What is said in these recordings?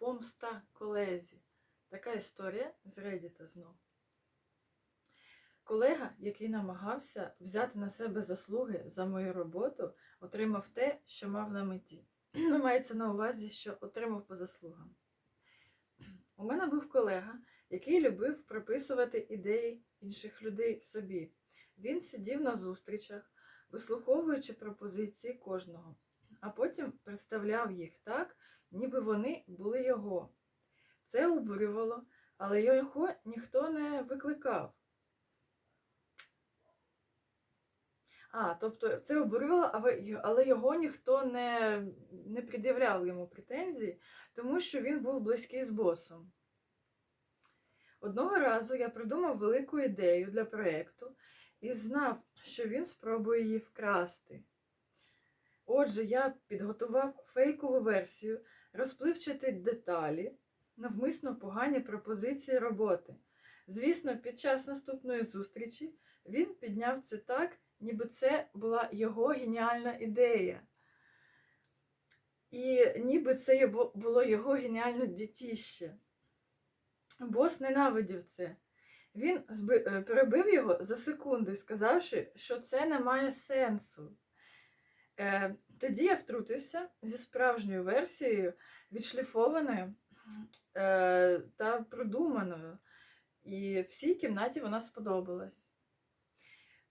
помста колезі. Така історія з Reddit знов. Колега, який намагався взяти на себе заслуги за мою роботу, отримав те, що мав на меті. Ну, Мається на увазі, що отримав по заслугам. У мене був колега, який любив приписувати ідеї інших людей собі. Він сидів на зустрічах, вислуховуючи пропозиції кожного, а потім представляв їх так, ніби вони були його. Це обурювало, але його ніхто не викликав. А, тобто це обурювало, але його ніхто не, не пред'являв йому претензії, тому що він був близький з босом. Одного разу я придумав велику ідею для проєкту і знав, що він спробує її вкрасти. Отже, я підготував фейкову версію, розпливчаті деталі, навмисно погані пропозиції роботи. Звісно, під час наступної зустрічі він підняв це так, ніби це була його геніальна ідея. І ніби це було його геніальне дітіще. Бос ненавидів це. Він е, перебив його за секунди, сказавши, що це не має сенсу. Е, тоді я втрутився зі справжньою версією, відшліфованою е, та продуманою. І всій кімнаті вона сподобалась.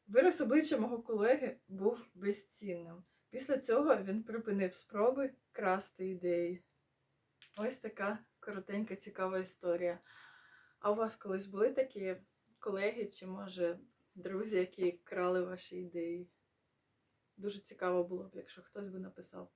Вираз обличчя мого колеги був безцінним. Після цього він припинив спроби красти ідеї. Ось така коротенька, цікава історія. А у вас колись були такі колеги чи, може, друзі, які крали ваші ідеї? Дуже цікаво було б, якщо хтось би написав.